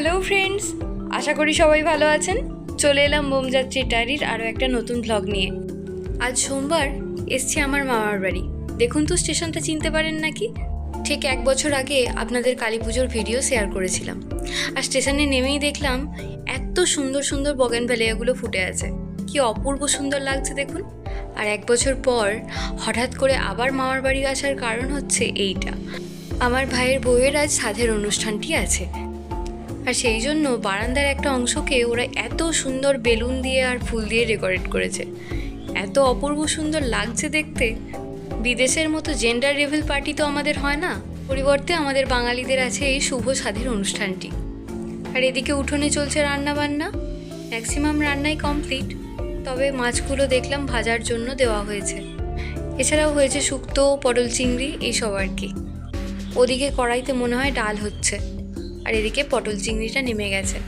Hello friends আশা করি সবাই ভালো আছেন। চলে এলাম বোমযাত্রীর ডায়েরির আরও একটা নতুন ভ্লগ নিয়ে। আজ সোমবার এসছি আমার মামার বাড়ি। দেখুন তো, স্টেশনটা চিনতে পারেন নাকি? ঠিক এক বছর আগে আপনাদের কালী পুজোর ভিডিও শেয়ার করেছিলাম। আর স্টেশনে নেমেই দেখলাম, এত সুন্দর সুন্দর বগেন ভ্যালিয়াগুলো ফুটে আছে। কি অপূর্ব সুন্দর লাগছে দেখুন। আর এক বছর পর হঠাৎ করে আবার মামার বাড়ি আসার কারণ হচ্ছে এইটা। আমার ভাইয়ের বউয়ের আজ সাধের অনুষ্ঠানটি আছে। আর সেই জন্য বারান্দার একটা অংশকে ওরা এত সুন্দর বেলুন দিয়ে আর ফুল দিয়ে ডেকোরেট করেছে। এত অপূর্ব সুন্দর লাগছে দেখতে। বিদেশের মতো জেন্ডার রেভেল পার্টি তো আমাদের হয় না। পরিবর্তে আমাদের বাঙালিদের আছে এই শুভ স্বাধীন অনুষ্ঠানটি। আর এদিকে উঠোনে চলছে রান্না বান্না ম্যাক্সিমাম রান্নাই কমপ্লিট তবে মাছগুলো দেখলাম ভাজার জন্য দেওয়া হয়েছে। এছাড়াও হয়েছে শুক্তো, পটল চিংড়ি, এইসব আর কি। ওদিকে কড়াইতে মনে হয় ডাল হচ্ছে। আর এদিকে পটল চিংড়িটা নেমে গেছে।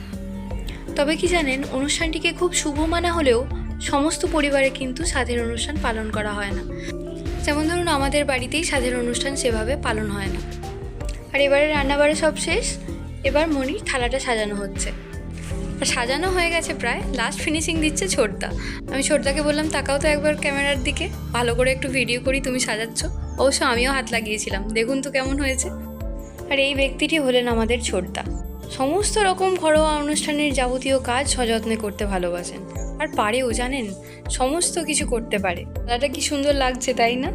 তবে কি জানেন, অনুষ্ঠানটিকে খুব শুভ মানা হলেও সমস্ত পরিবারে কিন্তু স্বাধীন অনুষ্ঠান পালন করা হয় না। যেমন ধরুন, আমাদের বাড়িতেই স্বাধীন অনুষ্ঠান সেভাবে পালন হয় না। আর এবারে রান্নাবাড়ি সব শেষ, এবার মনির থালাটা সাজানো হচ্ছে। আর সাজানো হয়ে গেছে প্রায় লাস্ট ফিনিশিং দিচ্ছে ছোটদা। আমি ছোটদাকে বললাম, তাকাও তো একবার ক্যামেরার দিকে, ভালো করে একটু ভিডিও করি, তুমি সাজাচ্ছ। অবশ্য আমিও হাত লাগিয়েছিলাম, দেখুন তো কেমন হয়েছে। আর এই ব্যক্তিটি হলেন আমাদের ছোটদা। সমস্ত রকম ঘরোয়া অনুষ্ঠানের যাবতীয় কাজ সযত্নে করতে ভালোবাসেন। আর পারেও, জানেন? সমস্ত কিছু করতে পারে। দাদাটা কি সুন্দর লাগছে, তাই না?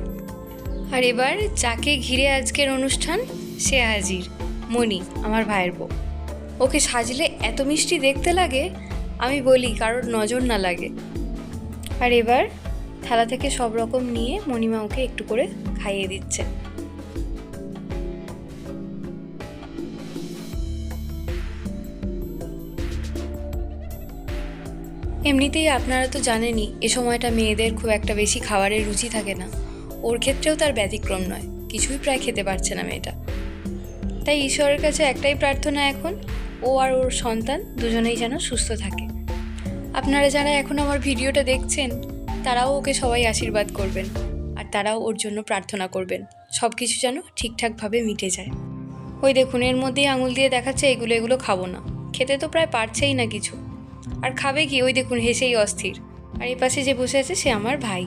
আর এবার যাকে ঘিরে আজকের অনুষ্ঠান, সে হাজির। মণি, আমার ভাইয়ের বউ। ওকে সাজলে এত মিষ্টি দেখতে লাগে, আমি বলি, কারোর নজর না লাগে। আর এবার থালা থেকে সব রকম নিয়ে মণিমা ওকে একটু করে খাইয়ে দিচ্ছে। এমনিতেই আপনারা তো জানেনই, এ সময়টা মেয়েদের খুব একটা বেশি খাবারের রুচি থাকে না। ওর ক্ষেত্রেও তার ব্যতিক্রম নয়, কিছুই প্রায় খেতে পারছে না মেয়েটা। তাই ঈশ্বরের কাছে একটাই প্রার্থনা এখন, ও আর ওর সন্তান দুজনেই যেন সুস্থ থাকে। আপনারা যারা এখন আমার ভিডিওটা দেখছেন, তারাও ওকে সবাই আশীর্বাদ করবেন, আর তারাও ওর জন্য প্রার্থনা করবেন সব কিছু যেন ঠিকঠাকভাবে মিটে যায়। ওই দেখুন, এর মধ্যেই আঙুল দিয়ে দেখাচ্ছে, এগুলো এগুলো খাব না। খেতে তো প্রায় পারছেই না কিছু। আর খাবে কি? ওই দেখুন হেসেই অস্থির। আর এই পাশে যে বসে আছে সে আমার ভাই।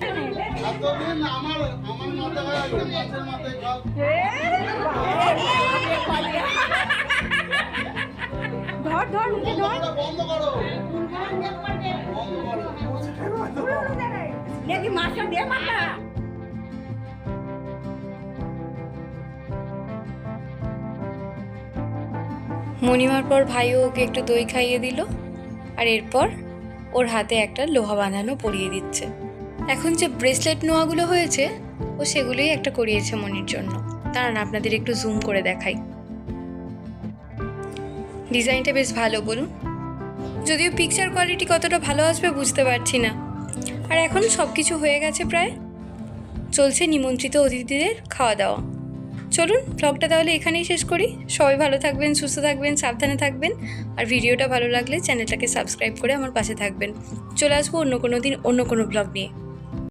ধর ধর ধর। বন্ধ করো দে মাথা মণিমার পর ভাইও ওকে একটু দই খাইয়ে দিল। আর এরপর ওর হাতে একটা লোহা বাঁধানো পরিয়ে দিচ্ছে। এখন যে ব্রেসলেট নোয়াগুলো হয়েছে, ও সেগুলোই একটা করিয়েছে মনির জন্য। দাঁড়ান, আপনাদের একটু জুম করে দেখাই। ডিজাইনটা বেশ ভালো, বলুন। যদিও পিকচার কোয়ালিটি কতটা ভালো আসবে বুঝতে পারছি না। আর এখন সব কিছু হয়ে গেছে প্রায়। চলছে নিমন্ত্রিত অতিথিদের খাওয়া দাওয়া। চলুন ব্লগটা তাহলে এখানেই শেষ করি। সবাই ভালো থাকবেন, সুস্থ থাকবেন, সাবধানে থাকবেন। আর ভিডিওটা ভালো লাগলে চ্যানেলটাকে সাবস্ক্রাইব করে আমার পাশে থাকবেন। চলে আসব অন্য কোনো দিন অন্য কোনো ব্লগ নিয়ে।